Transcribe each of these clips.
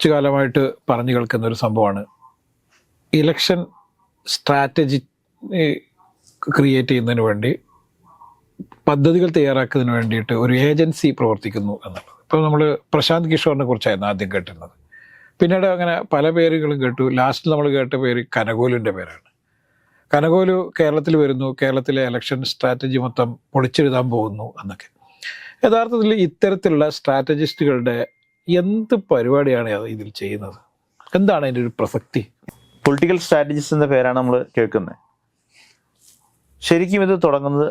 കുറച്ചു കാലമായിട്ട് പറഞ്ഞു കേൾക്കുന്ന ഒരു സംഭവമാണ്. ഇലക്ഷൻ സ്ട്രാറ്റജി ക്രിയേറ്റ് ചെയ്യുന്നതിന് വേണ്ടി പദ്ധതികൾ തയ്യാറാക്കുന്നതിന് വേണ്ടിയിട്ട് ഒരു ഏജൻസി പ്രവർത്തിക്കുന്നു എന്നുള്ളത്. ഇപ്പോൾ നമ്മൾ പ്രശാന്ത് കിഷോറിനെ കുറിച്ചായിരുന്നു ആദ്യം കേട്ടിരുന്നത്. പിന്നീട് അങ്ങനെ പല പേരുകളും കേട്ടു. ലാസ്റ്റ് നമ്മൾ കേട്ട പേര് കനകോലിന്റെ പേരാണ്. കനകോലു കേരളത്തിൽ വരുന്നു. കേരളത്തിലെ ഇലക്ഷൻ സ്ട്രാറ്റജി മൊത്തം പൊളിച്ചെഴുതാൻ പോകുന്നു എന്നൊക്കെ. യഥാർത്ഥത്തിൽ ഇത്തരത്തിലുള്ള സ്ട്രാറ്റജിസ്റ്റുകളുടെ എന്ത് പരിപാടിയാണ് ഇതിൽ ചെയ്യുന്നത്? എന്താണ് അതിന്റെ ഒരു പ്രസക്തി? പൊളിറ്റിക്കൽ സ്ട്രാറ്റജിസ്റ്റ് എന്ന പേരാണ് നമ്മൾ കേൾക്കുന്നത് ശരിക്കും ഇത് തുടങ്ങുന്നത്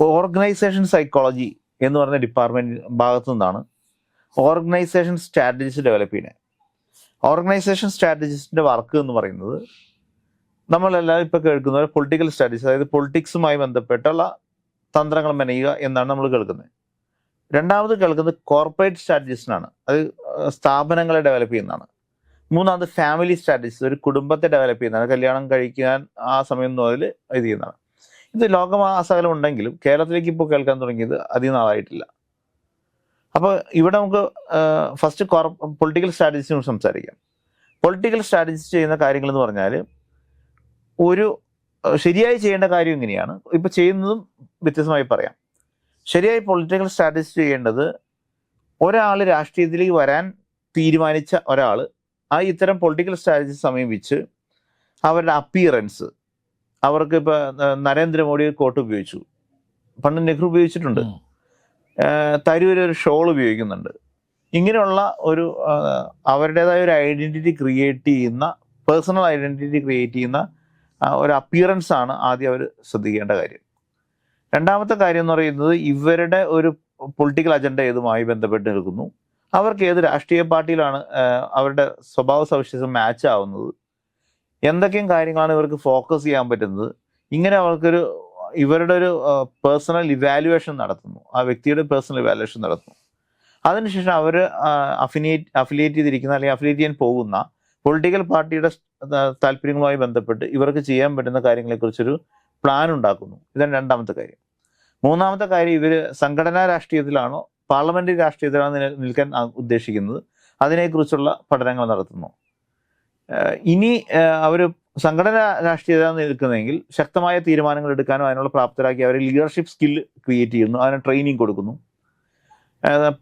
ഓർഗനൈസേഷൻ സൈക്കോളജി എന്ന് പറഞ്ഞ ഡിപ്പാർട്ട്മെന്റ് ഭാഗത്തു നിന്നാണ്. ഓർഗനൈസേഷൻ സ്ട്രാറ്റജിസ്റ്റ് ഡെവലപ്പ് ചെയ്യുന്നത് ഓർഗനൈസേഷൻ സ്ട്രാറ്റജിസ്റ്റിന്റെ വർക്ക് എന്ന് പറയുന്നത് നമ്മളെല്ലാം ഇപ്പോൾ കേൾക്കുന്ന പൊളിറ്റിക്കൽ സ്ട്രാറ്റജി അതായത് പൊളിറ്റിക്സുമായി ബന്ധപ്പെട്ടുള്ള തന്ത്രങ്ങൾ മെനയുക എന്നാണ് നമ്മൾ കേൾക്കുന്നത് രണ്ടാമത് കേൾക്കുന്നത് കോർപ്പറേറ്റ് സ്ട്രാറ്റജിസ്റ്റിനാണ് അത് സ്ഥാപനങ്ങളെ ഡെവലപ്പ് ചെയ്യുന്നതാണ്. മൂന്നാമത് ഫാമിലി സ്ട്രാറ്റജിസ്റ്റ് ഒരു കുടുംബത്തെ ഡെവലപ്പ് ചെയ്യുന്നതാണ്. കല്യാണം കഴിക്കാൻ ആ സമയം മുതൽ ഇത് ചെയ്യുന്നതാണ്. ഇത് ലോകമാസകലം ഉണ്ടെങ്കിലും കേരളത്തിലേക്ക് ഇപ്പോൾ കേൾക്കാൻ തുടങ്ങിയത് അധികം നാളായിട്ടില്ല. അപ്പോൾ ഇവിടെ നമുക്ക് ഫസ്റ്റ് കോർ പൊളിറ്റിക്കൽ സ്ട്രാറ്റജിസ്റ്റിനോട് സംസാരിക്കാം. പൊളിറ്റിക്കൽ സ്ട്രാറ്റജിസ്റ്റ് ചെയ്യുന്ന കാര്യങ്ങൾ എന്ന് പറഞ്ഞാൽ ഒരു ശരിയായി ചെയ്യേണ്ട കാര്യം ഇങ്ങനെയാണ്. ഇപ്പോൾ ചെയ്യുന്നതും വ്യത്യസ്തമായി പറയാം. ശരിയായി പൊളിറ്റിക്കൽ സ്ട്രാറ്റജി ചെയ്യേണ്ടത് ഒരാൾ രാഷ്ട്രീയത്തിലേക്ക് വരാൻ തീരുമാനിച്ച ഒരാൾ ആ ഇത്തരം പൊളിറ്റിക്കൽ സ്ട്രാറ്റജി സമീപിച്ച് അവരുടെ അപ്പിയറൻസ് അവർക്ക് ഇപ്പോൾ നരേന്ദ്രമോദി കോട്ട് ഉപയോഗിച്ചു. പണ്ട് നെഹ്റു ഉപയോഗിച്ചിട്ടുണ്ട്. തരൂർ ഒരു ഷോൾ ഉപയോഗിക്കുന്നുണ്ട്. ഇങ്ങനെയുള്ള ഒരു അവരുടേതായ ഒരു ഐഡന്റിറ്റി ക്രിയേറ്റ് ചെയ്യുന്ന പേഴ്സണൽ ഐഡന്റിറ്റി ക്രിയേറ്റ് ചെയ്യുന്ന ഒരു അപ്പിയറൻസ് ആണ് ആദ്യം അവർ ശ്രദ്ധിക്കേണ്ട കാര്യം. രണ്ടാമത്തെ കാര്യം എന്ന് പറയുന്നത് ഇവരുടെ ഒരു പൊളിറ്റിക്കൽ അജണ്ട ഏതുമായി ബന്ധപ്പെട്ട് നിൽക്കുന്നു. അവർക്ക് ഏത് രാഷ്ട്രീയ പാർട്ടിയിലാണ് അവരുടെ സ്വഭാവ സവിശേഷം മാച്ച് ആവുന്നത്? എന്തൊക്കെയും കാര്യങ്ങളാണ് ഇവർക്ക് ഫോക്കസ് ചെയ്യാൻ പറ്റുന്നത്? ഇങ്ങനെ അവർക്കൊരു ഇവരുടെ ഒരു പേഴ്സണൽ ഇവാലുവേഷൻ നടത്തുന്നു. ആ വ്യക്തിയുടെ പേഴ്സണൽ ഇവാലുവേഷൻ നടത്തുന്നു. അതിനുശേഷം അവർ അഫിലിയേറ്റ് അഫിലിയേറ്റ് ചെയ്തിരിക്കുന്ന അല്ലെങ്കിൽ അഫിലിയേറ്റ് ചെയ്യാൻ പോകുന്ന പൊളിറ്റിക്കൽ പാർട്ടിയുടെ താല്പര്യങ്ങളുമായി ബന്ധപ്പെട്ട് ഇവർക്ക് ചെയ്യാൻ പറ്റുന്ന കാര്യങ്ങളെക്കുറിച്ചൊരു പ്ലാൻ ഉണ്ടാക്കുന്നു. ഇതാണ് രണ്ടാമത്തെ കാര്യം. മൂന്നാമത്തെ കാര്യം ഇവർ സംഘടനാ രാഷ്ട്രീയത്തിലാണോ പാർലമെന്ററി രാഷ്ട്രീയത്തിലാണോ നിൽക്കാൻ ഉദ്ദേശിക്കുന്നത് അതിനെക്കുറിച്ചുള്ള പഠനങ്ങൾ നടത്തുന്നു. ഇനി അവർ സംഘടനാ രാഷ്ട്രീയത നിൽക്കുന്നതെങ്കിൽ ശക്തമായ തീരുമാനങ്ങൾ എടുക്കാനും അതിനുള്ള പ്രാപ്തരാക്കി അവരെ ലീഡർഷിപ്പ് സ്കിൽ ക്രിയേറ്റ് ചെയ്യുന്നു അതിന് ട്രെയിനിങ് കൊടുക്കുന്നു.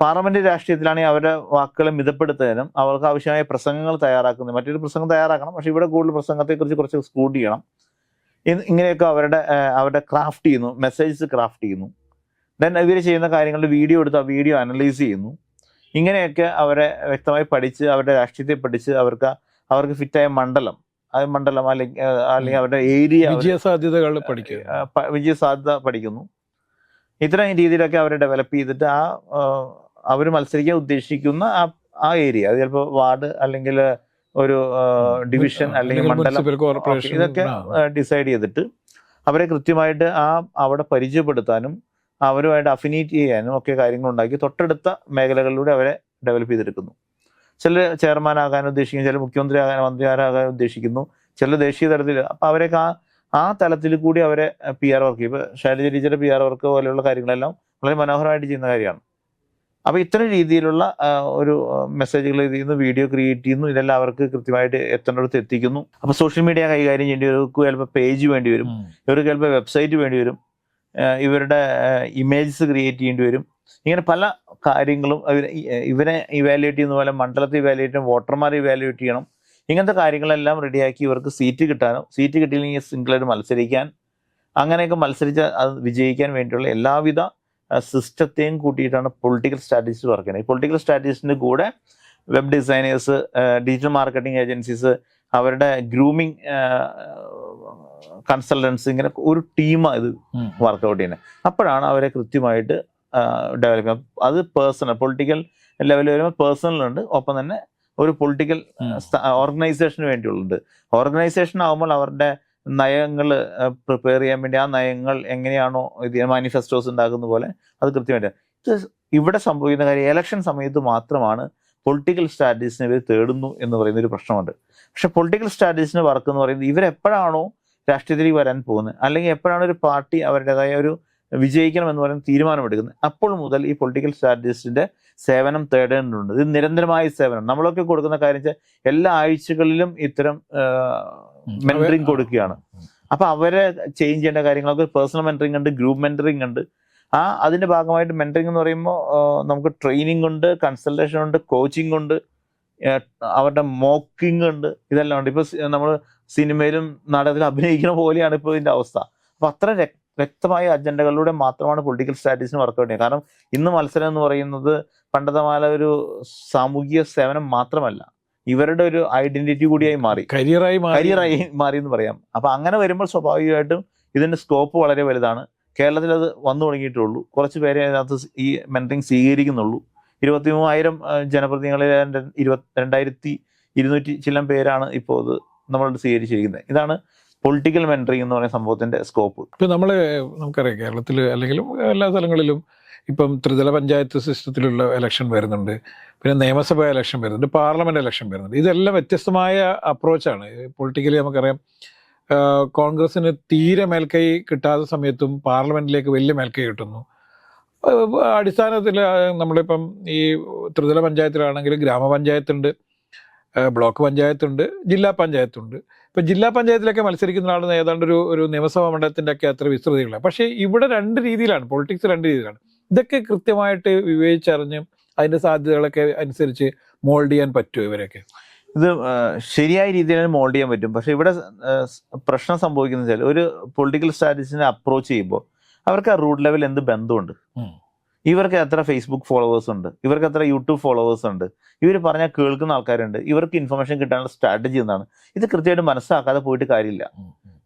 പാർലമെന്റ് രാഷ്ട്രീയത്തിലാണെങ്കിൽ അവരുടെ വാക്കുകളെ മിതപ്പെടുത്തുന്നതിനും അവർക്ക് ആവശ്യമായ പ്രസംഗങ്ങൾ തയ്യാറാക്കുന്നു മറ്റൊരു പ്രസംഗം തയ്യാറാക്കണം പക്ഷെ ഇവിടെ കൂടുതൽ പ്രസംഗത്തെക്കുറിച്ച് കുറച്ച് സ്കൂട്ട് ചെയ്യണം. ഇങ്ങനെയൊക്കെ അവരുടെ അവരുടെ ക്രാഫ്റ്റ് ചെയ്യുന്നു മെസ്സേജസ് ക്രാഫ്റ്റ് ചെയ്യുന്നു. ദെൻ ഇവർ ചെയ്യുന്ന കാര്യങ്ങളുടെ വീഡിയോ എടുത്ത് ആ വീഡിയോ അനലൈസ് ചെയ്യുന്നു. ഇങ്ങനെയൊക്കെ അവരെ വ്യക്തമായി പഠിച്ച് അവരുടെ രാഷ്ട്രീയത്തെ പഠിച്ച് അവർക്ക് അവർക്ക് ഫിറ്റായ മണ്ഡലം ആ മണ്ഡലം അല്ലെങ്കിൽ അല്ലെങ്കിൽ അവരുടെ ഏരിയ വിജയ സാധ്യതകൾ പഠിക്കുക. വിജയ സാധ്യത പഠിക്കുന്നു. ഇത്തരം രീതിയിലൊക്കെ അവരെ ഡെവലപ്പ് ചെയ്തിട്ട് ആ അവർ മത്സരിക്കാൻ ഉദ്ദേശിക്കുന്ന ആ ആ ഏരിയ അത് ചിലപ്പോൾ വാർഡ് അല്ലെങ്കിൽ ഒരു ഡിവിഷൻ അല്ലെങ്കിൽ മണ്ഡലം. ഇതൊക്കെ ഡിസൈഡ് ചെയ്തിട്ട് അവരെ കൃത്യമായിട്ട് ആ അവിടെ പരിചയപ്പെടുത്താനും അവരുമായിട്ട് അഫിനേറ്റ് ചെയ്യാനും ഒക്കെ കാര്യങ്ങൾ ഉണ്ടാക്കി തൊട്ടടുത്ത മേഖലകളിലൂടെ അവരെ ഡെവലപ്പ് ചെയ്തെടുക്കുന്നു. ചില ചെയർമാൻ ആകാൻ ഉദ്ദേശിക്കുന്നു ചില മുഖ്യമന്ത്രി ആകാൻ മന്ത്രിമാരാകാൻ ഉദ്ദേശിക്കുന്നു ചില ദേശീയ തലത്തിൽ അപ്പൊ അവരൊക്കെ ആ ആ തലത്തിൽ കൂടി അവരെ പി ആർ വർക്ക് ഇപ്പൊ ശൈലജ ടീച്ചറുടെ പി ആർ വർക്ക് പോലെയുള്ള കാര്യങ്ങളെല്ലാം വളരെ മനോഹരമായിട്ട് ചെയ്യുന്ന കാര്യമാണ്. അപ്പൊ ഇത്തരം രീതിയിലുള്ള ഒരു മെസ്സേജുകൾ ഇത് ചെയ്യുന്നു വീഡിയോ ക്രിയേറ്റ് ചെയ്യുന്നു. ഇതെല്ലാം അവർക്ക് കൃത്യമായിട്ട് എത്തേണ്ടടുത്ത് എത്തിക്കുന്നു. അപ്പോൾ സോഷ്യൽ മീഡിയ കൈകാര്യം ചെയ്യേണ്ടി വരും. ഇവർക്ക് ചിലപ്പോൾ പേജ് വേണ്ടി വരും. ഇവർക്ക് ചിലപ്പോൾ വെബ്സൈറ്റ് വേണ്ടി വരും. ഇവരുടെ ഇമേജസ് ക്രിയേറ്റ് ചെയ്യേണ്ടി വരും. ഇങ്ങനെ പല കാര്യങ്ങളും ഇവരെ ഇവരെ ഇവാലുവേറ്റ് ചെയ്യുന്ന പോലെ മണ്ഡലത്തെ ഇവാലുവേറ്റ് ചെയ്യണം വോട്ടർമാരെ ഇവാലുവേറ്റ് ചെയ്യണം. ഇങ്ങനത്തെ കാര്യങ്ങളെല്ലാം റെഡിയാക്കി ഇവർക്ക് സീറ്റ് കിട്ടാനും സീറ്റ് കിട്ടിയില്ലെങ്കിൽ സിംഗിളായിട്ട് മത്സരിക്കാൻ അങ്ങനെയൊക്കെ മത്സരിച്ച് അത് വിജയിക്കാൻ വേണ്ടിയുള്ള എല്ലാവിധ സിസ്റ്റത്തെയും കൂട്ടിയിട്ടാണ് പൊളിറ്റിക്കൽ സ്ട്രാറ്റജിസ്റ്റ് വർക്ക് ചെയ്യുന്നത് ഈ പൊളിറ്റിക്കൽ സ്ട്രാറ്റജിസ്റ്റിന്റെ കൂടെ web designers digital marketing agencies അവരുടെ ഗ്രൂമിങ് കൺസൾട്ടൻസ് ഇങ്ങനെ ഒരു ടീമാണ് ഇത് വർക്കൗട്ട് ചെയ്യുന്നത് അപ്പോഴാണ് അവരെ കൃത്യമായിട്ട് ഡെവലപ്പ് ചെയ്യുന്നത് അത് പേഴ്സണൽ പൊളിറ്റിക്കൽ ലെവലിൽ വരുമ്പോൾ പേഴ്സണലുണ്ട് ഒപ്പം തന്നെ ഒരു പൊളിറ്റിക്കൽ ഓർഗനൈസേഷന് വേണ്ടിയുള്ളത് ഓർഗനൈസേഷൻ ആകുമ്പോൾ അവരുടെ നയങ്ങൾ പ്രിപ്പയർ ചെയ്യാൻ വേണ്ടി ആ നയങ്ങൾ എങ്ങനെയാണോ ഇത് മാനിഫെസ്റ്റോസ് ഉണ്ടാക്കുന്ന പോലെ അത് കൃത്യമായിട്ട്. ഇത് ഇവിടെ സംഭവിക്കുന്ന കാര്യം ഇലക്ഷൻ സമയത്ത് മാത്രമാണ് പൊളിറ്റിക്കൽ സ്ട്രാറ്റജീസിനെ ഇവർ തേടുന്നു എന്ന് പറയുന്ന ഒരു പ്രശ്നമുണ്ട്. പക്ഷെ പൊളിറ്റിക്കൽ സ്ട്രാറ്റജീസിന് വർക്ക് എന്ന് പറയുന്നത് ഇവരെപ്പോഴാണോ രാഷ്ട്രീയത്തിലേക്ക് വരാൻ പോകുന്നത്? അല്ലെങ്കിൽ എപ്പോഴാണ് ഒരു പാർട്ടി അവരുടേതായ ഒരു വിജയിക്കണം എന്ന് പറയുന്ന തീരുമാനമെടുക്കുന്നത്? അപ്പോൾ മുതൽ ഈ പൊളിറ്റിക്കൽ സ്ട്രാറ്റജിസ്റ്റിന്റെ സേവനം തേടേണ്ടതുണ്ട്. ഇത് നിരന്തരമായ സേവനം. നമ്മളൊക്കെ കൊടുക്കുന്ന കാര്യം വെച്ചാൽ എല്ലാ ആഴ്ചകളിലും ഇത്തരം മെന്ററിങ് കൊടുക്കുകയാണ്. അപ്പൊ അവരെ ചേഞ്ച് ചെയ്യേണ്ട കാര്യങ്ങളൊക്കെ പേഴ്സണൽ മെന്ററിങ് ഉണ്ട് ഗ്രൂപ്പ് മെന്ററിങ് ഉണ്ട്. ആ അതിന്റെ ഭാഗമായിട്ട് മെന്ററിങ് എന്ന് പറയുമ്പോൾ നമുക്ക് ട്രെയിനിങ് ഉണ്ട് കൺസൾട്ടേഷൻ ഉണ്ട് കോച്ചിങ് ഉണ്ട് അവരുടെ മോക്കിംഗ് ഉണ്ട് ഇതെല്ലാം ഉണ്ട്. ഇപ്പൊ നമ്മൾ സിനിമയിലും നാടകത്തിലും അഭിനയിക്കുന്ന പോലെയാണ് ഇപ്പോൾ ഇതിന്റെ അവസ്ഥ. അപ്പൊ അത്ര വ്യക്തമായ അജണ്ടകളിലൂടെ മാത്രമാണ് പൊളിറ്റിക്കൽ സ്ട്രാറ്റജിന് വർക്ക് ചെയ്യുന്നത്. കാരണം ഇന്ന് മത്സരം എന്ന് പറയുന്നത് പണ്ടത്തെ മാല ഒരു സാമൂഹിക സേവനം മാത്രമല്ല. ഇവരുടെ ഒരു ഐഡന്റിറ്റി കൂടിയായി മാറി. കരിയറായി മാറി. കരിയറായി മാറി എന്ന് പറയാം. അപ്പൊ അങ്ങനെ വരുമ്പോൾ സ്വാഭാവികമായിട്ടും ഇതിന്റെ സ്കോപ്പ് വളരെ വലുതാണ്. കേരളത്തിൽ അത് വന്നു തുടങ്ങിയിട്ടുള്ളൂ. കുറച്ച് പേരെ അതിനകത്ത് ഈ മെന്ററിങ് സ്വീകരിക്കുന്നുള്ളൂ. ഇരുപത്തി മൂവായിരം ജനപ്രതിനിധികളിൽ ഇരുപത്തി രണ്ടായിരത്തി ഇരുന്നൂറ്റി ചില്ലം പേരാണ് ഇപ്പോൾ ഇത് നമ്മളോട് സ്വീകരിച്ചിരിക്കുന്നത്. ഇതാണ് പൊളിറ്റിക്കൽ മെൻട്രി എന്ന് പറയുന്ന സംഭവത്തിന്റെ സ്കോപ്പ് ഇപ്പം നമ്മൾ നമുക്കറിയാം കേരളത്തിൽ അല്ലെങ്കിൽ എല്ലാ സ്ഥലങ്ങളിലും ഇപ്പം ത്രിതല പഞ്ചായത്ത് സിസ്റ്റത്തിലുള്ള ഇലക്ഷൻ വരുന്നുണ്ട്. പിന്നെ നിയമസഭാ ഇലക്ഷൻ വരുന്നുണ്ട്. പാർലമെന്റ് ഇലക്ഷൻ വരുന്നുണ്ട്. ഇതെല്ലാം വ്യത്യസ്തമായ അപ്രോച്ചാണ് പൊളിറ്റിക്കലി നമുക്കറിയാം കോൺഗ്രസിന് തീരെ മേൽക്കൈ കിട്ടാത്ത സമയത്തും പാർലമെന്റിലേക്ക് വലിയ മേൽക്കൈ കിട്ടുന്നു. അടിസ്ഥാനത്തിൽ നമ്മളിപ്പം ഈ ത്രിതല പഞ്ചായത്തിലാണെങ്കിൽ ഗ്രാമപഞ്ചായത്തുണ്ട് ബ്ലോക്ക് പഞ്ചായത്തുണ്ട് ജില്ലാ പഞ്ചായത്തുണ്ട്. ഇപ്പൊ ജില്ലാ പഞ്ചായത്തിലൊക്കെ മത്സരിക്കുന്ന ആളെന്ന് ഏതാണ്ട് ഒരു ഒരു നിയമസഭാ മണ്ഡലത്തിന്റെ ഒക്കെ അത്ര വിസ്തൃതികളാണ്. പക്ഷേ ഇവിടെ രണ്ട് രീതിയിലാണ് പൊളിറ്റിക്സ് രണ്ട് രീതിയിലാണ്. ഇതൊക്കെ കൃത്യമായിട്ട് വിവേചിച്ചറിഞ്ഞ് അതിന്റെ സാധ്യതകളൊക്കെ അനുസരിച്ച് മോൾഡ് ചെയ്യാൻ പറ്റുമോ ഇവരൊക്കെ ഇത് ശരിയായ രീതിയിൽ മോൾഡ് ചെയ്യാൻ പറ്റും. പക്ഷേ ഇവിടെ പ്രശ്നം സംഭവിക്കുന്നത് വെച്ചാൽ ഒരു പൊളിറ്റിക്കൽ സ്ട്രാറ്റജിനെ അപ്രോച്ച് ചെയ്യുമ്പോൾ അവർക്ക് ആ റൂട്ട് ലെവൽ എന്ത് ബന്ധമുണ്ട്. ഇവർക്ക് എത്ര ഫേസ്ബുക്ക് ഫോളോവേഴ്സ് ഉണ്ട്? ഇവർക്ക് എത്ര യൂട്യൂബ് ഫോളോവേഴ്സ് ഉണ്ട്? ഇവർ പറഞ്ഞാൽ കേൾക്കുന്ന ആൾക്കാരുണ്ട്. ഇവർക്ക് ഇൻഫർമേഷൻ കിട്ടാനുള്ള സ്ട്രാറ്റജി എന്താണ്? ഇത് കൃത്യമായിട്ട് മനസ്സിലാക്കാതെ പോയിട്ട് കാര്യമില്ല.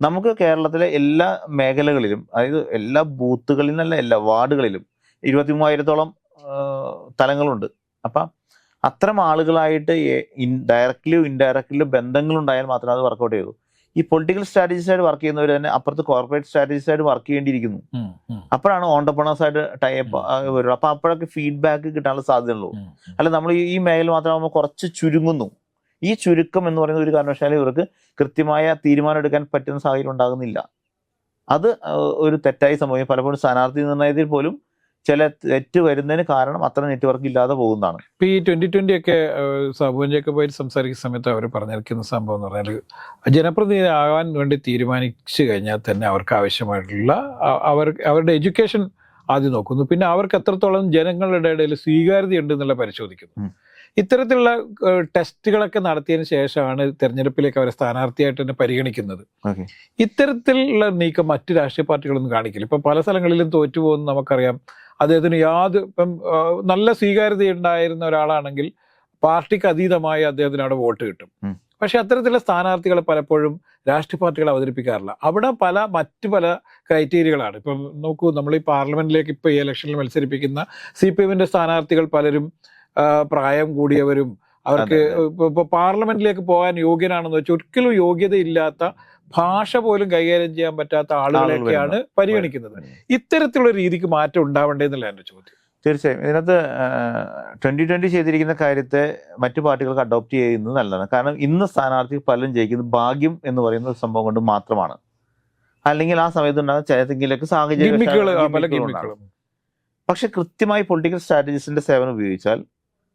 നമുക്ക് കേരളത്തിലെ എല്ലാ മേഖലകളിലും അതായത് എല്ലാ ബൂത്തുകളിൽ നിന്നല്ല എല്ലാ വാർഡുകളിലും ഇരുപത്തി മൂവായിരത്തോളം തലങ്ങളുണ്ട്. അപ്പം അത്തരം ആളുകളായിട്ട് ഡയറക്റ്റ്ലിയോ ഇൻഡയറക്റ്റ്ലിയോ ബന്ധങ്ങളുണ്ടായാൽ മാത്രമേ അത് വർക്കൗട്ട് ചെയ്യൂ. ഈ പൊളിറ്റിക്കൽ സ്ട്രാറ്റജിസ്റ്റായിട്ട് വർക്ക് ചെയ്യുന്നവർ തന്നെ അപ്പുറത്ത് കോർപ്പറേറ്റ് സൈഡ് വർക്ക് ചെയ്യേണ്ടിയിരിക്കുന്നു. അപ്പോഴാണ് ഓണ്ടർപ്രണേഴ്സ് ആയിട്ട് ടൈപ്പ് വരുള്ളൂ അപ്പൊ അപ്പോഴൊക്കെ ഫീഡ്ബാക്ക് കിട്ടാനുള്ള സാധ്യതയുള്ളൂ. അല്ല നമ്മൾ ഈ മേഖല മാത്രമാകുമ്പോൾ കുറച്ച് ചുരുങ്ങുന്നു. ഈ ചുരുക്കം എന്ന് പറയുന്ന ഒരു കാരണവശാലും ഇവർക്ക് കൃത്യമായ തീരുമാനം എടുക്കാൻ പറ്റുന്ന സാഹചര്യം ഉണ്ടാകുന്നില്ല. അത് ഒരു തെറ്റായി സംഭവിക്കും പലപ്പോഴും സ്ഥാനാർത്ഥി നിർണയത്തിൽ പോലും ചില തെറ്റ് വരുന്നതിന് കാരണം അത്ര നെറ്റ്വർക്ക് ഇല്ലാതെ പോകുന്നതാണ്. ഇപ്പൊ ഈ ട്വന്റി ട്വന്റി ഒക്കെ സാബുവൻ ജേക്കബായിട്ട് സംസാരിക്കുന്ന സമയത്ത് അവർ പറഞ്ഞിരിക്കുന്ന സംഭവം എന്ന് പറഞ്ഞാൽ ജനപ്രതിനിധി ആകാൻ വേണ്ടി തീരുമാനിച്ചു കഴിഞ്ഞാൽ തന്നെ അവർക്ക് ആവശ്യമായിട്ടുള്ള അവർ അവരുടെ എഡ്യൂക്കേഷൻ ആദ്യം നോക്കുന്നു. പിന്നെ അവർക്ക് എത്രത്തോളം ജനങ്ങളുടെ ഇടയിൽ സ്വീകാര്യത ഉണ്ട് എന്നുള്ള പരിശോധിക്കുന്നു. ഇത്തരത്തിലുള്ള ടെസ്റ്റുകളൊക്കെ നടത്തിയതിനു ശേഷമാണ് തെരഞ്ഞെടുപ്പിലേക്ക് അവരെ സ്ഥാനാർത്ഥിയായിട്ട് തന്നെ പരിഗണിക്കുന്നത്. ഇത്തരത്തിലുള്ള നീക്കം മറ്റു രാഷ്ട്രീയ പാർട്ടികളൊന്നും കാണിക്കില്ല. ഇപ്പൊ പല സ്ഥലങ്ങളിലും തോറ്റുപോകുന്ന നമുക്കറിയാം. അദ്ദേഹത്തിന് യാതൊരു ഇപ്പം നല്ല സ്വീകാര്യത ഉണ്ടായിരുന്ന ഒരാളാണെങ്കിൽ പാർട്ടിക്ക് അതീതമായി അദ്ദേഹത്തിന് അവിടെ വോട്ട് കിട്ടും. പക്ഷെ അത്തരത്തിലുള്ള സ്ഥാനാർത്ഥികളെ പലപ്പോഴും രാഷ്ട്രീയ പാർട്ടികൾ അവതരിപ്പിക്കാറില്ല. അവിടെ പല മറ്റു പല ക്രൈറ്റീരിയകളാണ്. ഇപ്പം നോക്കൂ നമ്മൾ ഈ പാർലമെന്റിലേക്ക് ഇപ്പൊ ഈ ഇലക്ഷനിൽ മത്സരിപ്പിക്കുന്ന സി പി എമ്മിന്റെ സ്ഥാനാർത്ഥികൾ പലരും പ്രായം കൂടിയവരും അവർക്ക് ഇപ്പൊ പാർലമെന്റിലേക്ക് പോകാൻ യോഗ്യനാണെന്ന് വെച്ചാൽ ഒരിക്കലും യോഗ്യതയില്ലാത്ത ഭാഷ പോലും കൈകാര്യം ചെയ്യാൻ പറ്റാത്ത ആളുകളെയൊക്കെയാണ് പരിഗണിക്കുന്നത്. ഇത്തരത്തിലുള്ള രീതിക്ക് മാറ്റം ഉണ്ടാവേണ്ടതെന്നുള്ള എന്റെ ചോദ്യം. തീർച്ചയായും. ഇതിനകത്ത് ട്വന്റി ട്വന്റി ചെയ്തിരിക്കുന്ന കാര്യത്തെ മറ്റു പാർട്ടികൾക്ക് അഡോപ്റ്റ് ചെയ്യുന്നത് നല്ലതാണ്. കാരണം ഇന്ന് സ്ഥാനാർത്ഥി പലരും ജയിക്കുന്നത് ഭാഗ്യം എന്ന് പറയുന്ന ഒരു സംഭവം കൊണ്ട് മാത്രമാണ്. അല്ലെങ്കിൽ ആ സമയത്ത് ഉണ്ടാകുന്ന ചിലതെങ്കിലൊക്കെ സാഹചര്യ പക്ഷെ കൃത്യമായി പൊളിറ്റിക്കൽ സ്ട്രാറ്റജിസ്റ്റിന്റെ സേവനം ഉപയോഗിച്ചാൽ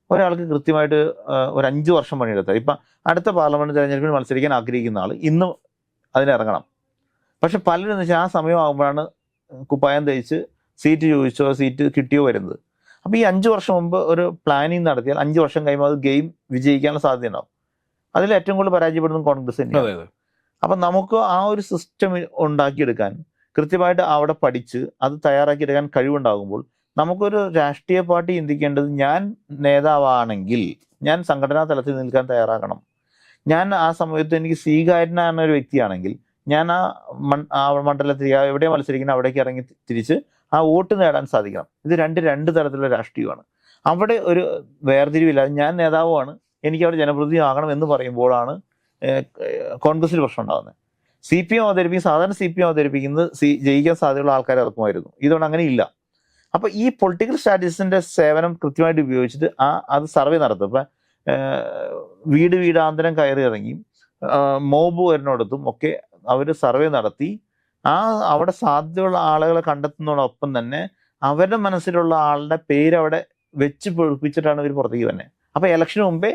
ഒരാൾക്ക് കൃത്യമായിട്ട് ഒരു അഞ്ചു വർഷം പണിയെടുത്താൽ ഇപ്പം അടുത്ത പാർലമെന്റ് തെരഞ്ഞെടുപ്പിൽ മത്സരിക്കാൻ ആഗ്രഹിക്കുന്ന ആൾ ഇന്ന് അതിനിറങ്ങണം പക്ഷെ പലരും എന്ന് വെച്ചാൽ ആ സമയമാകുമ്പോഴാണ് കുപ്പായം തേച്ച് സീറ്റ് ചോദിച്ചോ സീറ്റ് കിട്ടിയോ വരുന്നത്. അപ്പോൾ ഈ അഞ്ച് വർഷം മുമ്പ് ഒരു പ്ലാനിങ് നടത്തിയാൽ അഞ്ച് വർഷം കഴിയുമ്പോൾ അത് ഗെയിം വിജയിക്കാനുള്ള സാധ്യത ഉണ്ടാവും. അതിൽ ഏറ്റവും കൂടുതൽ പരാജയപ്പെടുന്നത് കോൺഗ്രസ് തന്നെയാണ്. അപ്പം നമുക്ക് ആ ഒരു സിസ്റ്റം ഉണ്ടാക്കിയെടുക്കാൻ കൃത്യമായിട്ട് അവിടെ പഠിച്ച് അത് തയ്യാറാക്കിയെടുക്കാൻ കഴിവുണ്ടാകുമ്പോൾ നമുക്കൊരു രാഷ്ട്രീയ പാർട്ടി ചിന്തിക്കേണ്ടത് ഞാൻ നേതാവാണെങ്കിൽ ഞാൻ സംഘടനാ തലത്തിൽ നിൽക്കാൻ തയ്യാറാകണം. ഞാൻ ആ സമയത്ത് എനിക്ക് സ്വീകാര്യനാണ് ഒരു വ്യക്തിയാണെങ്കിൽ ഞാൻ ആ മണ്ഡലത്തിൽ എവിടെ മത്സരിക്കുന്ന അവിടേക്ക് ഇറങ്ങി തിരിച്ച് ആ വോട്ട് നേടാൻ സാധിക്കണം. ഇത് രണ്ട് രണ്ട് തരത്തിലുള്ള രാഷ്ട്രീയമാണ്. അവിടെ ഒരു വേർതിരിവില്ലാതെ ഞാൻ നേതാവുമാണ്. എനിക്ക് അവിടെ ജനപ്രതിനിധി ആകണം എന്ന് പറയുമ്പോഴാണ് കോൺഗ്രസിൽ പ്രശ്നം ഉണ്ടാകുന്നത്. സി പി എം അവതരിപ്പിക്കും സാധാരണ സി പി എം അവതരിപ്പിക്കുന്നത് സി ജയിക്കാൻ സാധ്യതയുള്ള ആൾക്കാരെ ഇറക്കുമായിരുന്നു. ഇതുകൊണ്ട് അങ്ങനെ ഇല്ല അപ്പൊ ഈ പൊളിറ്റിക്കൽ സ്റ്റാറ്റിസ്റ്റിന്റെ സേവനം കൃത്യമായിട്ട് ഉപയോഗിച്ചിട്ട് ആ അത് സർവേ നടത്തും. അപ്പൊ വീട് വീടാന്തരം കയറി ഇറങ്ങി മോബ് വരുന്നിടത്തും ഒക്കെ അവർ സർവേ നടത്തി. ആ അവിടെ സാധ്യതയുള്ള ആളുകളെ കണ്ടെത്തുന്നതോടൊപ്പം തന്നെ അവരുടെ മനസ്സിലുള്ള ആളുടെ പേര് അവിടെ വെച്ച് പൊഴിപ്പിച്ചിട്ടാണ് ഇവർ പുറത്തേക്ക് തന്നെ അപ്പൊ ഇലക്ഷന് മുമ്പേ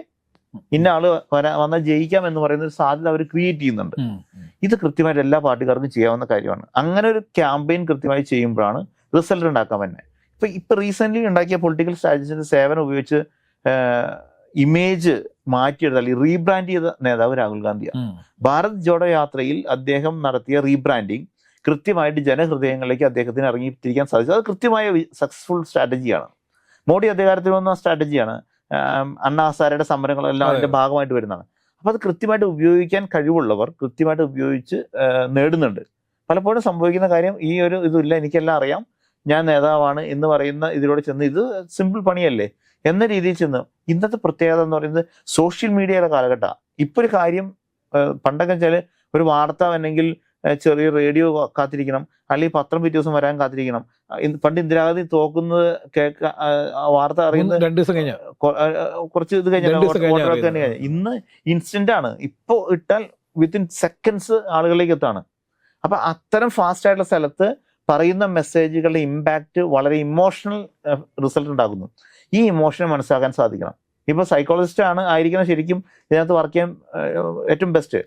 ഇന്ന ആൾ വരാ വന്നാൽ ജയിക്കാം എന്ന് പറയുന്ന ഒരു സാധ്യത അവർ ക്രിയേറ്റ് ചെയ്യുന്നുണ്ട്. ഇത് കൃത്യമായിട്ട് എല്ലാ പാർട്ടിക്കാർക്കും ചെയ്യാവുന്ന കാര്യമാണ്. അങ്ങനെ ഒരു ക്യാമ്പയിൻ കൃത്യമായി ചെയ്യുമ്പോഴാണ് റിസൾട്ട് ഉണ്ടാക്കാൻ പറ്റുന്നത് ഇപ്പൊ ഇപ്പൊ റീസെന്റ് ഉണ്ടാക്കിയ പൊളിറ്റിക്കൽ സ്ട്രാറ്റജിന്റെ സേവനം ഉപയോഗിച്ച് ഇമേജ് മാറ്റിയെടുത്ത അല്ലെങ്കിൽ റീബ്രാൻഡ് ചെയ്ത നേതാവ് രാഹുൽ ഗാന്ധിയാണ്. ഭാരത് ജോഡോ യാത്രയിൽ അദ്ദേഹം നടത്തിയ റീബ്രാൻഡിങ് കൃത്യമായിട്ട് ജനഹൃദയങ്ങളിലേക്ക് അദ്ദേഹത്തിന് ഇറങ്ങിത്തിരിക്കാൻ സാധിച്ചു. അത് കൃത്യമായ സക്സസ്ഫുൾ സ്ട്രാറ്റജിയാണ് മോഡി അധികാരത്തിൽ വന്ന സ്ട്രാറ്റജിയാണ് അണ്ണാസാരയുടെ അണ്ണാ ഹസാരയുടെ സമരങ്ങളെല്ലാം അതിന്റെ അതിന്റെ ഭാഗമായിട്ട് വരുന്നതാണ്. അപ്പോൾ അത് കൃത്യമായിട്ട് ഉപയോഗിക്കാൻ കഴിവുള്ളവർ കൃത്യമായിട്ട് ഉപയോഗിച്ച് നേടുന്നുണ്ട്. പലപ്പോഴും സംഭവിക്കുന്ന കാര്യം ഈ ഒരു ഇതില്ല എനിക്കെല്ലാം അറിയാം. ഞാൻ നേതാവാണ് എന്ന് പറയുന്ന ഇതിലൂടെ ചെന്ന് ഇത് സിമ്പിൾ പണിയല്ലേ? എന്ന രീതിയിൽ ചെന്ന് ഇന്നത്തെ പ്രത്യേകത എന്ന് പറയുന്നത് സോഷ്യൽ മീഡിയയുടെ കാലഘട്ടമാണ് ഇപ്പൊ ഒരു കാര്യം പണ്ടൊക്കെ വെച്ചാൽ ഒരു വാർത്ത അല്ലെങ്കിൽ ചെറിയ റേഡിയോ കാത്തിരിക്കണം. അല്ലെങ്കിൽ പത്രം പിറ്റേ ദിവസം വരാൻ കാത്തിരിക്കണം. പണ്ട് ഇന്ദിരാഗാന്ധി തോക്കുന്നത് കേൾക്ക വാർത്ത അറിയുന്നത് രണ്ടു ദിവസം കഴിഞ്ഞ? കുറച്ച് ഇത്. കഴിഞ്ഞു. ഇന്ന് ഇൻസ്റ്റന്റ് ആണ്. ഇപ്പൊ ഇട്ടാൽ വിത്തിൻ സെക്കൻഡ്സ് ആളുകളിലേക്ക് എത്താണ്. അപ്പൊ അത്തരം ഫാസ്റ്റ് ആയിട്ടുള്ള സ്ഥലത്ത് പറയുന്ന മെസ്സേജുകളുടെ ഇമ്പാക്റ്റ് വളരെ ഇമോഷണൽ റിസൾട്ട് ഉണ്ടാക്കുന്നു. ഈ ഇമോഷനെ മനസ്സിലാക്കാൻ സാധിക്കണം. ഇപ്പോൾ സൈക്കോളജിസ്റ്റ് ആണ് ആയിരിക്കണം ശരിക്കും ഇതിനകത്ത് വർക്ക് ചെയ്യാൻ ഏറ്റവും ബെസ്റ്റ്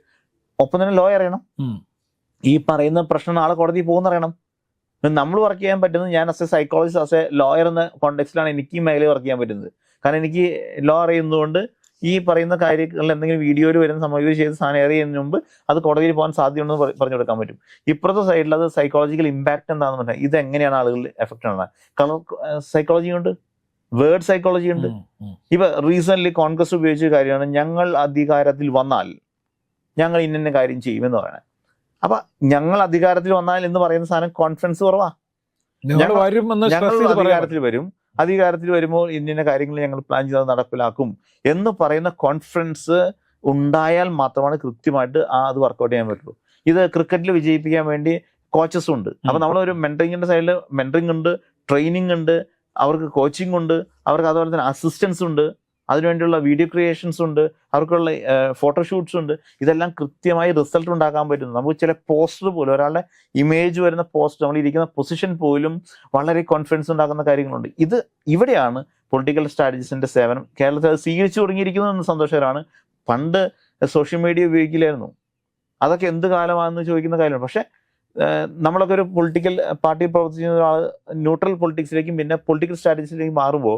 ഒപ്പം തന്നെ ലോ അറിയണം. ഈ പറയുന്ന പ്രശ്നം നാളെ കോടതി പോകുന്ന അറിയണം. നമ്മൾ വർക്ക് ചെയ്യാൻ പറ്റുന്നത് ഞാൻ as a psychologist as a lawyer എന്ന കോണ്ടെക്സ്റ്റിലാണ് എനിക്ക് ഈ മേഖലയിൽ വർക്ക് ചെയ്യാൻ പറ്റുന്നത്. കാരണം എനിക്ക് ലോ അറിയുന്നതുകൊണ്ട് ഈ പറയുന്ന കാര്യങ്ങളിൽ എന്തെങ്കിലും വീഡിയോയിൽ വരുന്ന സമയത്ത് ചെയ്ത് സാധനം എറിയുന്നതിന് മുമ്പ് അത് കോടതിയിൽ പോകാൻ സാധ്യതയുണ്ടെന്ന് പറ- പറഞ്ഞു കൊടുക്കാൻ പറ്റും. ഇപ്പുറത്തെ സൈഡിൽ അത് സൈക്കോളജിക്കൽ ഇമ്പാക്ട് എന്താണെന്ന് പറഞ്ഞാൽ ഇത് എങ്ങനെയാണ് ആളുകളിൽ എഫക്റ്റ് ആണ് കളർ സൈക്കോളജി ഉണ്ട്? വേർഡ് സൈക്കോളജി ഉണ്ട്. ഇപ്പൊ റീസെന്റ് കോൺഗ്രസ് ഉപയോഗിച്ച കാര്യമാണ് ഞങ്ങൾ അധികാരത്തിൽ വന്നാൽ ഞങ്ങൾ ഇന്ന കാര്യം ചെയ്യുമെന്ന് പറയണത് അപ്പൊ ഞങ്ങൾ അധികാരത്തിൽ വന്നാൽ എന്ന് പറയുന്ന സാധനം കോൺഫിഡൻസ് കുറവാ. ഞങ്ങൾ- അധികാരത്തിൽ വരും. അധികാരത്തിൽ വരുമ്പോൾ ഇന്ന കാര്യങ്ങൾ ഞങ്ങൾ പ്ലാൻ ചെയ്ത് നടപ്പിലാക്കും എന്ന് പറയുന്ന കോൺഫിഡൻസ് ഉണ്ടായാൽ മാത്രമാണ് കൃത്യമായിട്ട് ആ അത് വർക്കൗട്ട് ചെയ്യാൻ പറ്റുള്ളൂ. ഇത് ക്രിക്കറ്റിൽ വിജയിപ്പിക്കാൻ വേണ്ടി കോച്ചസ് ഉണ്ട്. അപ്പൊ. നമ്മളൊരു മെന്ററിങ്ങിന്റെ സൈഡിൽ മെന്ററിംഗ് ഉണ്ട് ട്രെയിനിങ് ഉണ്ട് അവർക്ക് കോച്ചിങ് ഉണ്ട് അവർക്ക് അതുപോലെ തന്നെ അസിസ്റ്റൻസ് ഉണ്ട്. അതിനുവേണ്ടിയുള്ള വീഡിയോ ക്രിയേഷൻസ് ഉണ്ട് അവർക്കുള്ള ഫോട്ടോഷൂട്ട്സ് ഉണ്ട്. ഇതെല്ലാം കൃത്യമായി റിസൾട്ട് ഉണ്ടാക്കാൻ പറ്റുന്നു. നമുക്ക് ചില പോസ്റ്റർ പോലും ഒരാളുടെ ഇമേജ് വരുന്ന പോസ്റ്റർ നമ്മൾ ഇരിക്കുന്ന പൊസിഷൻ പോലും വളരെ കോൺഫിഡൻസ് ഉണ്ടാക്കുന്ന കാര്യങ്ങളുണ്ട്. ഇത് ഇവിടെയാണ് പൊളിറ്റിക്കൽ സ്ട്രാറ്റജിസിന്റെ സേവനം. കേരളത്തിൽ അത് സ്വീകരിച്ചു തുടങ്ങിയിരിക്കുന്നു എന്ന് സന്തോഷകരമാണ് പണ്ട് സോഷ്യൽ മീഡിയ ഉപയോഗിക്കില്ലായിരുന്നു. അതൊക്കെ എന്ത് കാലമാണെന്ന് ചോദിക്കുന്ന കാര്യമാണ്. പക്ഷേ നമ്മളൊക്കെ ഒരു പൊളിറ്റിക്കൽ പാർട്ടി പ്രവർത്തിക്കുന്ന ന്യൂട്രൽ പൊളിറ്റിക്സിലേക്കും പിന്നെ പൊളിറ്റിക്കൽ സ്ട്രാറ്റജിസിലേക്കും മാറുമ്പോൾ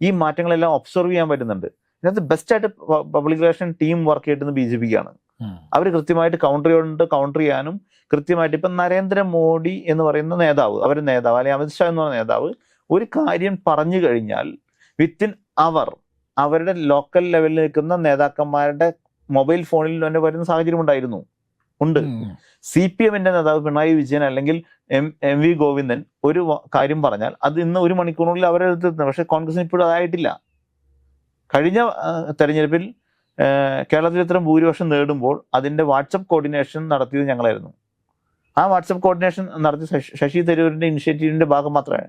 ഈ മാറ്റങ്ങളെല്ലാം ഒബ്സർവ് ചെയ്യാൻ പറ്റുന്നുണ്ട്. ഇതിനകത്ത് ബെസ്റ്റ് ആയിട്ട് പബ്ലിക് റിലേഷൻ ടീം വർക്ക് ചെയ്തിരുന്നത് ബി ജെ പിക്കാണ്. ആണ് അവർ കൃത്യമായിട്ട് കൗണ്ടർ ചെയ്യുന്നുണ്ട് കൗണ്ടർ ചെയ്യാനും കൃത്യമായിട്ട് ഇപ്പം നരേന്ദ്രമോദി എന്ന് പറയുന്ന നേതാവ് അവർ നേതാവ് അല്ലെങ്കിൽ അമിത്ഷാ എന്ന് പറയുന്ന നേതാവ് ഒരു കാര്യം പറഞ്ഞു കഴിഞ്ഞാൽ വിത്തിൻ അവർ അവരുടെ ലോക്കൽ ലെവലിൽ നിൽക്കുന്ന നേതാക്കന്മാരുടെ മൊബൈൽ ഫോണിൽ തന്നെ വരുന്ന സാഹചര്യം ഉണ്ടായിരുന്നു. ഉണ്ട്. സി പി എമ്മിന്റെ നേതാവ് പിണറായി വിജയൻ അല്ലെങ്കിൽ എം എം വി ഗോവിന്ദൻ ഒരു കാര്യം പറഞ്ഞാൽ അത് ഇന്ന് ഒരു മണിക്കൂറിനുള്ളിൽ അവരെ എടുത്തെത്തുന്നത് പക്ഷേ കോൺഗ്രസിന് ഇപ്പോഴും അതായിട്ടില്ല. കഴിഞ്ഞ തെരഞ്ഞെടുപ്പിൽ കേരളത്തിൽ ഇത്തരം ഭൂരിപക്ഷം നേടുമ്പോൾ അതിന്റെ വാട്സപ്പ് കോർഡിനേഷൻ നടത്തിയത് ഞങ്ങളായിരുന്നു. ആ വാട്സപ്പ് കോർഡിനേഷൻ നടത്തിയ ശശി- തരൂരിന്റെ ഇനിഷ്യേറ്റീവിന്റെ ഭാഗം മാത്രമേ.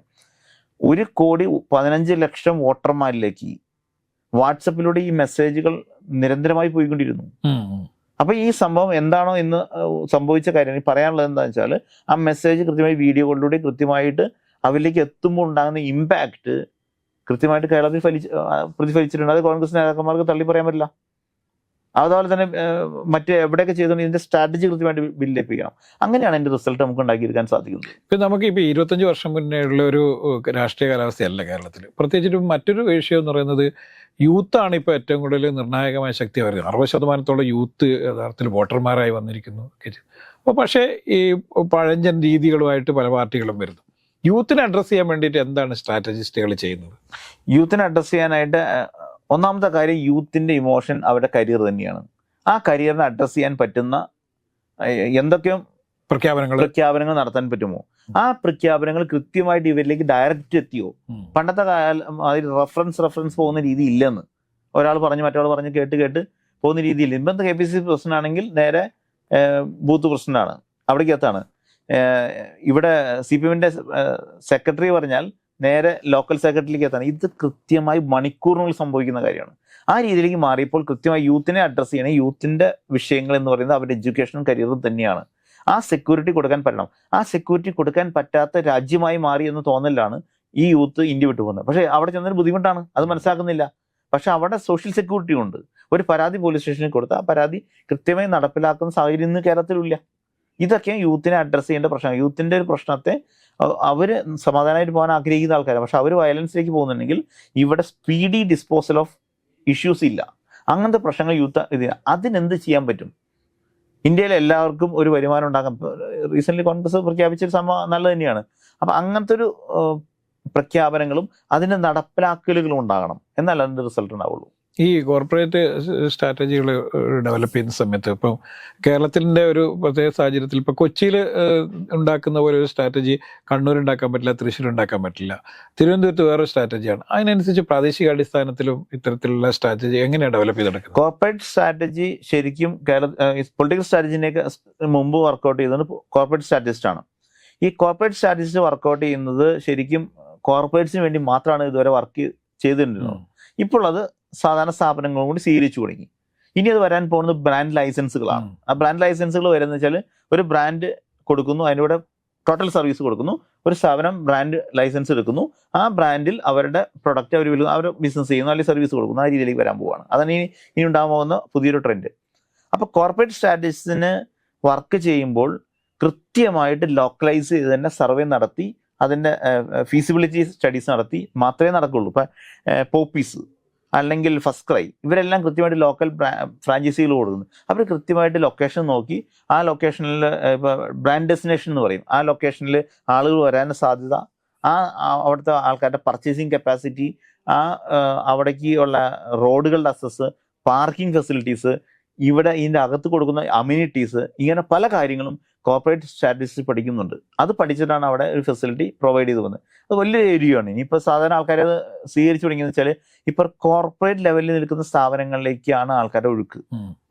ഒരു കോടി പതിനഞ്ച് ലക്ഷം വോട്ടർമാരിലേക്ക് വാട്സപ്പിലൂടെ ഈ മെസ്സേജുകൾ നിരന്തരമായി പോയിക്കൊണ്ടിരുന്നു. ഉം. ഉം. അപ്പൊ ഈ സംഭവം എന്താണോ എന്ന് സംഭവിച്ച കാര്യം പറയാനുള്ളത് എന്താണെന്ന് വെച്ചാൽ ആ മെസ്സേജ് കൃത്യമായി വീഡിയോകളിലൂടെ കൃത്യമായിട്ട് അവരിലേക്ക് എത്തുമ്പോൾ ഉണ്ടാകുന്ന ഇമ്പാക്ട് കൃത്യമായിട്ട് കേരളത്തിൽ ഫലിച്ച് പ്രതിഫലിച്ചിട്ടുണ്ട് അത് കോൺഗ്രസ് നേതാക്കന്മാർക്ക് തള്ളി പറയാൻ പറ്റില്ല അതുപോലെ തന്നെ മറ്റേ എവിടെയൊക്കെ ചെയ്തുകൊണ്ട് ഇതിന്റെ സ്ട്രാറ്റജി കൃത്യമായിട്ട് ബിൽഡപ്പ് ചെയ്യണം അങ്ങനെയാണ് അതിന്റെ റിസൾട്ട് നമുക്ക് ഉണ്ടാക്കിയെടുക്കാൻ സാധിക്കുന്നത്. ഇപ്പൊ നമുക്ക് ഇപ്പൊ ഇരുപത്തഞ്ച് വർഷം മുന്നേ ഉള്ള ഒരു രാഷ്ട്രീയ കാലാവസ്ഥയല്ല കേരളത്തിൽ പ്രത്യേകിച്ചിട്ട് മറ്റൊരു വിഷയം എന്ന് പറയുന്നത് യൂത്താണ് ഇപ്പോൾ ഏറ്റവും കൂടുതൽ നിർണായകമായ ശക്തി വരുന്നത്. അറുപത് ശതമാനത്തോളം യൂത്ത് യഥാർത്ഥത്തിൽ വോട്ടർമാരായി വന്നിരിക്കുന്നു. അപ്പോൾ പക്ഷേ ഈ പഴഞ്ചൻ രീതികളുമായിട്ട് പല പാർട്ടികളും വരുന്നു. യൂത്തിനെ അഡ്രസ്സ് ചെയ്യാൻ വേണ്ടിയിട്ട് എന്താണ് സ്ട്രാറ്റജിസ്റ്റുകൾ ചെയ്യുന്നത്? യൂത്തിനെ അഡ്രസ് ചെയ്യാനായിട്ട് ഒന്നാമത്തെ കാര്യം യൂത്തിന്റെ ഇമോഷൻ അവരുടെ കരിയർ തന്നെയാണ്. ആ കരിയറിനെ അഡ്രസ്സ് ചെയ്യാൻ പറ്റുന്ന എന്തൊക്കെയും പ്രഖ്യാപനങ്ങൾ. പ്രഖ്യാപനങ്ങൾ നടത്താൻ പറ്റുമോ? ആ പ്രഖ്യാപനങ്ങൾ കൃത്യമായിട്ട് ഇവരിലേക്ക് ഡയറക്റ്റ് എത്തിയോ? പണ്ടത്തെ കാലം അതിൽ റഫറൻസ് റെഫറൻസ് പോകുന്ന രീതി ഇല്ലെന്ന്. ഒരാൾ പറഞ്ഞു മറ്റൊരാൾ പറഞ്ഞ് കേട്ട് കേട്ട് പോകുന്ന രീതിയില്ല ഇപ്പം കെ പി സി പ്രസിഡന്റ് ആണെങ്കിൽ നേരെ ബൂത്ത് പ്രസിഡന്റാണ്. അവിടേക്ക് എത്താണ്? ഇവിടെ സി പി എമ്മിന്റെ സെക്രട്ടറി പറഞ്ഞാൽ നേരെ ലോക്കൽ സെക്രട്ടറിയിലേക്ക് എത്താണ് ഇത് കൃത്യമായി മണിക്കൂറിനുള്ളിൽ സംഭവിക്കുന്ന കാര്യമാണ്. ആ രീതിയിലേക്ക് മാറിയപ്പോൾ കൃത്യമായി യൂത്തിനെ അഡ്രസ്സ് ചെയ്യണേ. യൂത്തിന്റെ വിഷയങ്ങൾ എന്ന് പറയുന്നത് അവരുടെ എഡ്യൂക്കേഷനും കരിയറും തന്നെയാണ്. ആ സെക്യൂരിറ്റി കൊടുക്കാൻ പറ്റണം. ആ സെക്യൂരിറ്റി കൊടുക്കാൻ പറ്റാത്ത രാജ്യമായി മാറി എന്ന് തോന്നലാണ് ഈ യൂത്ത് ഇന്ത്യ വിട്ടു പോകുന്നത്. പക്ഷേ അവിടെ ചെന്നൊരു ബുദ്ധിമുട്ടാണ്. അത് മനസ്സിലാക്കുന്നില്ല. പക്ഷെ അവിടെ സോഷ്യൽ സെക്യൂരിറ്റി ഉണ്ട്. ഒരു പരാതി പോലീസ് സ്റ്റേഷനിൽ കൊടുത്ത് ആ പരാതി കൃത്യമായി നടപ്പിലാക്കുന്ന സാഹചര്യം ഇന്ന് കേരളത്തിലില്ല. ഇതൊക്കെ യൂത്തിനെ അഡ്രസ്സ് ചെയ്യേണ്ട പ്രശ്നം യൂത്തിന്റെ ഒരു പ്രശ്നത്തെ അവർ സമാധാനമായിട്ട് പോകാൻ ആഗ്രഹിക്കുന്ന ആൾക്കാരാണ്. പക്ഷെ അവർ വയലൻസിലേക്ക് പോകുന്നുണ്ടെങ്കിൽ ഇവിടെ സ്പീഡി ഡിസ്പോസൽ ഓഫ് ഇഷ്യൂസ് ഇല്ല. അങ്ങനത്തെ പ്രശ്നങ്ങൾ യൂത്ത് ഇത് അതിനെന്ത് ചെയ്യാൻ പറ്റും? ഇന്ത്യയിൽ എല്ലാവർക്കും ഒരു വരുമാനം ഉണ്ടാക്കാം റീസെന്റ് കോൺഗ്രസ് പ്രഖ്യാപിച്ചൊരു സംഭവം നല്ലത് തന്നെയാണ്. അപ്പം അങ്ങനത്തെ ഒരു പ്രഖ്യാപനങ്ങളും അതിന്റെ നടപ്പിലാക്കലുകളും ഉണ്ടാകണം. എന്നാലും അതിന്റെ റിസൾട്ട് ഉണ്ടാവുള്ളൂ. ഈ കോർപ്പറേറ്റ് സ്ട്രാറ്റജികൾ ഡെവലപ്പ് ചെയ്യുന്ന സമയത്ത് ഇപ്പം കേരളത്തിന്റെ ഒരു പ്രത്യേക സാഹചര്യത്തിൽ ഇപ്പോൾ കൊച്ചിയിൽ ഉണ്ടാക്കുന്ന പോലെ ഒരു സ്ട്രാറ്റജി കണ്ണൂർ ഉണ്ടാക്കാൻ പറ്റില്ല തൃശ്ശൂർ ഉണ്ടാക്കാൻ പറ്റില്ല. തിരുവനന്തപുരത്ത് വേറെ സ്ട്രാറ്റജിയാണ് അതിനനുസരിച്ച് പ്രാദേശിക അടിസ്ഥാനത്തിലും ഇത്തരത്തിലുള്ള സ്ട്രാറ്റജി എങ്ങനെയാണ് ഡെവലപ്പ് ചെയ്തെടുക്കുന്നത് കോർപ്പറേറ്റ് സ്ട്രാറ്റജി ശരിക്കും കേരള പൊളിറ്റിക്കൽ സ്ട്രാറ്റജിനെയൊക്കെ മുമ്പ് വർക്കൗട്ട് ചെയ്തത് കോർപ്പറേറ്റ് സ്ട്രാറ്റജിസ്റ്റ് ആണ്. ഈ കോർപ്പറേറ്റ് സ്ട്രാറ്റജിസ്റ്റ് വർക്കൗട്ട് ചെയ്യുന്നത് ശരിക്കും കോർപ്പറേറ്റ്സിന് വേണ്ടി മാത്രമാണ് ഇതുവരെ വർക്ക് ചെയ്തിട്ടുണ്ടായിരുന്നത് ഇപ്പോൾ അത് സാധാരണ സ്ഥാപനങ്ങളും കൂടി സ്വീകരിച്ചു തുടങ്ങി. ഇനി അത് വരാൻ പോകുന്നത് ബ്രാൻഡ് ലൈസൻസുകളാണ് ആ ബ്രാൻഡ് ലൈസൻസുകൾ വരുന്നത് വെച്ചാൽ ഒരു ബ്രാൻഡ് കൊടുക്കുന്നു അതിന്റെ കൂടെ ടോട്ടൽ സർവീസ് കൊടുക്കുന്നു ഒരു സ്ഥാപനം ബ്രാൻഡ് ലൈസൻസ് എടുക്കുന്നു ആ ബ്രാൻഡിൽ അവരുടെ പ്രൊഡക്റ്റ് അവർ വിൽക്കുന്നു അവർ ബിസിനസ് ചെയ്യുന്നു അല്ലെങ്കിൽ സർവീസ് കൊടുക്കുന്നു ആ രീതിയിലേക്ക് വരാൻ പോവുകയാണ് അതാണ് ഇനി ഇനി ഉണ്ടാകാൻ പോകുന്ന പുതിയൊരു ട്രെൻഡ് അപ്പോൾ കോർപ്പറേറ്റ് സ്ട്രാറ്റജിസ്റ്റിന് വർക്ക് ചെയ്യുമ്പോൾ കൃത്യമായിട്ട് ലോക്കലൈസ് ചെയ്ത് തന്നെ സർവേ നടത്തി അതിന്റെ ഫീസിബിലിറ്റി സ്റ്റഡീസ് നടത്തി മാത്രമേ നടക്കുള്ളൂ. ഇപ്പം പോപ്പീസ് അല്ലെങ്കിൽ ഫസ്റ്റ് ക്രൈ ഇവരെല്ലാം കൃത്യമായിട്ട് ലോക്കൽ ഫ്രാഞ്ചൈസികൾ കൊടുക്കുന്നു. അവർ കൃത്യമായിട്ട് ലൊക്കേഷൻ നോക്കി. ആ ലൊക്കേഷനിൽ ഇപ്പോൾ ബ്രാൻഡ് ഡെസ്റ്റിനേഷൻ എന്ന് പറയും. ആ ലൊക്കേഷനിൽ ആളുകൾ വരാൻ സാധ്യത ആ അവിടുത്തെ ആൾക്കാരുടെ പർച്ചേസിങ് കപ്പാസിറ്റി ആ, അവിടേക്ക് ഉള്ള റോഡുകളുടെ അസസ് പാർക്കിംഗ് ഫെസിലിറ്റീസ് ഇവിടെ ഇതിന്റെ അകത്ത് കൊടുക്കുന്ന അമ്യൂണിറ്റീസ് ഇങ്ങനെ പല കാര്യങ്ങളും കോർപ്പറേറ്റ് സ്ട്രാറ്റജിസ്റ്റ് പഠിക്കുന്നുണ്ട്. അത് പഠിച്ചിട്ടാണ് അവിടെ ഒരു ഫെസിലിറ്റി പ്രൊവൈഡ് ചെയ്ത് പോകുന്നത് അത് വലിയൊരു ഏരിയയാണ്. ഇനിയിപ്പോൾ സാധാരണ ആൾക്കാർ അത് സ്വീകരിച്ചു തുടങ്ങിയെന്ന് വെച്ചാൽ ഇപ്പോൾ കോർപ്പറേറ്റ് ലെവലിൽ നിൽക്കുന്ന സ്ഥാപനങ്ങളിലേക്കാണ് ആൾക്കാരുടെ ഒഴുക്ക്.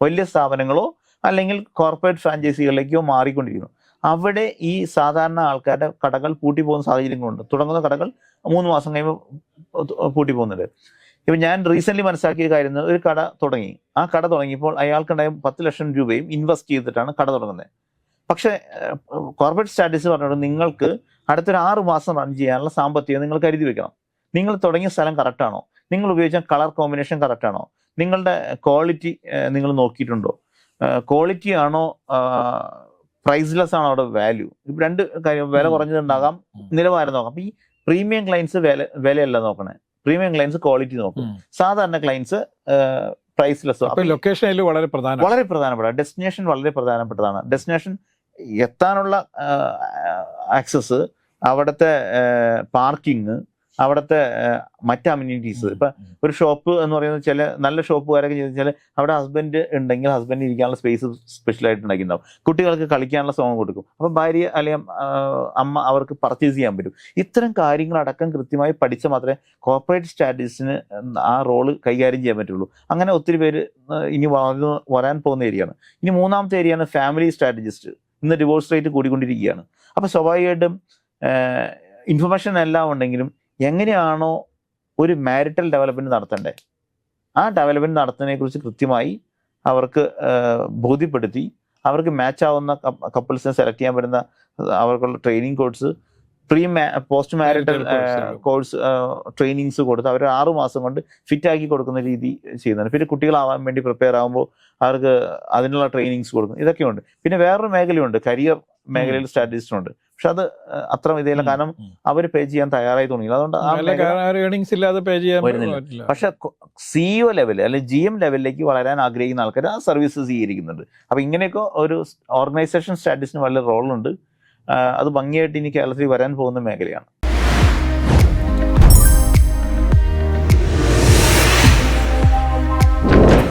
വലിയ സ്ഥാപനങ്ങളോ അല്ലെങ്കിൽ കോർപ്പറേറ്റ് ഫ്രാഞ്ചൈസികളിലേക്കോ മാറിക്കൊണ്ടിരിക്കുന്നു. അവിടെ ഈ സാധാരണ ആൾക്കാരുടെ കടകൾ പൂട്ടി പോകുന്ന സാഹചര്യങ്ങളുണ്ട്. തുടങ്ങുന്ന കടകൾ മൂന്ന് മാസം കഴിയുമ്പോൾ പൂട്ടി പോകുന്നുണ്ട് ഇപ്പം ഞാൻ റീസെന്റ് മനസ്സിലാക്കിയ കാര്യം ഒരു കട തുടങ്ങി. ആ കട തുടങ്ങിയപ്പോൾ അയാൾക്കുണ്ടായ പത്ത് ലക്ഷം രൂപയും ഇൻവെസ്റ്റ് ചെയ്തിട്ടാണ് കട തുടങ്ങുന്നത്. പക്ഷേ കോർപ്പറേറ്റ് സ്റ്റാറ്റസ് പറഞ്ഞത് നിങ്ങൾക്ക് അടുത്തൊരു ആറ് മാസം റൺ ചെയ്യാനുള്ള സാമ്പത്തികം നിങ്ങൾ കരുതി വെക്കണം. നിങ്ങൾ തുടങ്ങിയ സ്ഥലം കറക്റ്റാണോ നിങ്ങൾ ഉപയോഗിച്ച കളർ കോമ്പിനേഷൻ കറക്റ്റാണോ നിങ്ങളുടെ ക്വാളിറ്റി നിങ്ങൾ നോക്കിയിട്ടുണ്ടോ? ക്വാളിറ്റി ആണോ പ്രൈസ്ലെസ് ആണോ അവിടെ വാല്യൂ ഇപ്പം രണ്ട് കാര്യം വില കുറഞ്ഞിട്ടുണ്ടാകാം കുറഞ്ഞതുണ്ടാകാം. നിലവാരം നോക്കാം. അപ്പം ഈ പ്രീമിയം ക്ലയൻസ് വില വിലയല്ല നോക്കണേ. പ്രീമിയം ക്ലയൻസ് ക്വാളിറ്റി നോക്കും. സാധാരണ ക്ലയൻസ് പ്രൈസ്ലെസ് ലൊക്കേഷൻ വളരെ പ്രധാന. വളരെ പ്രധാനപ്പെട്ട ഡെസ്റ്റിനേഷൻ വളരെ പ്രധാനപ്പെട്ടതാണ്. ഡെസ്റ്റിനേഷൻ എത്താനുള്ള ആക്സസ് അവിടുത്തെ പാർക്കിംഗ് അവിടുത്തെ മറ്റ് അമ്യൂണിറ്റീസ് ഇപ്പൊ ഒരു ഷോപ്പ് എന്ന് പറയുന്നത് ചില നല്ല ഷോപ്പുകാരൊക്കെ ചോദിച്ചാൽ അവിടെ ഹസ്ബൻഡ് ഉണ്ടെങ്കിൽ ഹസ്ബൻഡ് ഇരിക്കാനുള്ള സ്പേസ് സ്പെഷ്യലായിട്ട് ഉണ്ടാക്കിയിട്ടുണ്ടാവും. കുട്ടികൾക്ക് കളിക്കാനുള്ള സോങ് കൊടുക്കും. അപ്പൊ ഭാര്യ അല്ലെങ്കിൽ അമ്മ അവർക്ക് പർച്ചേസ് ചെയ്യാൻ പറ്റും. ഇത്തരം കാര്യങ്ങളടക്കം കൃത്യമായി പഠിച്ചാൽ മാത്രമേ കോർപ്പറേറ്റ് സ്റ്റാറ്റസിന് ആ റോൾ കൈകാര്യം ചെയ്യാൻ പറ്റുള്ളൂ. അങ്ങനെ ഒത്തിരി പേര് ഇനി വളർന്നു വരാൻ പോകുന്ന ഏരിയയാണ്. ഇനി മൂന്നാമത്തെ ഏരിയയാണ് ഫാമിലി സ്ട്രാറ്റജിസ്റ്റ്. ഇന്ന് ഡിവോഴ്സ് റേറ്റ് കൂടിക്കൊണ്ടിരിക്കുകയാണ്. അപ്പോൾ സ്വാഭാവികമായിട്ടും ഇൻഫർമേഷൻ എല്ലാം ഉണ്ടെങ്കിലും എങ്ങനെയാണോ ഒരു മാരിറ്റൽ ഡെവലപ്മെന്റ് നടത്തേണ്ടത്? ആ ഡെവലപ്മെന്റ് നടത്തുന്നതിനെ കുറിച്ച് കൃത്യമായി അവർക്ക് ബോധ്യപ്പെടുത്തി അവർക്ക് മാച്ച് ആവുന്ന കപ്പിൾസിനെ സെലക്ട് ചെയ്യാൻ പറ്റുന്ന അവർക്കുള്ള training course pre post marital course trainings കൊടുത്ത് അവർ ആറു മാസം കൊണ്ട് ഫിറ്റ് ആക്കി കൊടുക്കുന്ന രീതി ചെയ്യുന്നുണ്ട്. പിന്നെ കുട്ടികളാവാൻ വേണ്ടി പ്രിപ്പയർ ആകുമ്പോൾ അവർക്ക് അതിനുള്ള ട്രെയിനിങ്സ് കൊടുക്കും. ഇതൊക്കെയുണ്ട്. പിന്നെ വേറൊരു മേഖലയുണ്ട്. കരിയർ മേഖലയിൽ സ്ട്രാറ്റജിസ്റ്റ് ഉണ്ട്. പക്ഷെ അത് അത്ര ഇതേല കാരണം അവർ പേ ചെയ്യാൻ തയ്യാറായി തുടങ്ങി അതുകൊണ്ട് പേ ചെയ്യാൻ വരുന്നില്ല. പക്ഷെ സിഇഒ ലെവൽ അല്ലെങ്കിൽ ജി എം ലെവലിലേക്ക് വളരാൻ ആഗ്രഹിക്കുന്ന ആൾക്കാർ ആ സർവീസ് സ്വീകരിക്കുന്നുണ്ട് അപ്പൊ ഇങ്ങനെയൊക്കെ ഒരു ഓർഗനൈസേഷൻ സ്റ്റാറ്റസിന് വലിയ റോളുണ്ട് അത് ഭംഗിയായിട്ട് ഇനി കേരളത്തിൽ വരാൻ പോകുന്ന മേഖലയാണ്.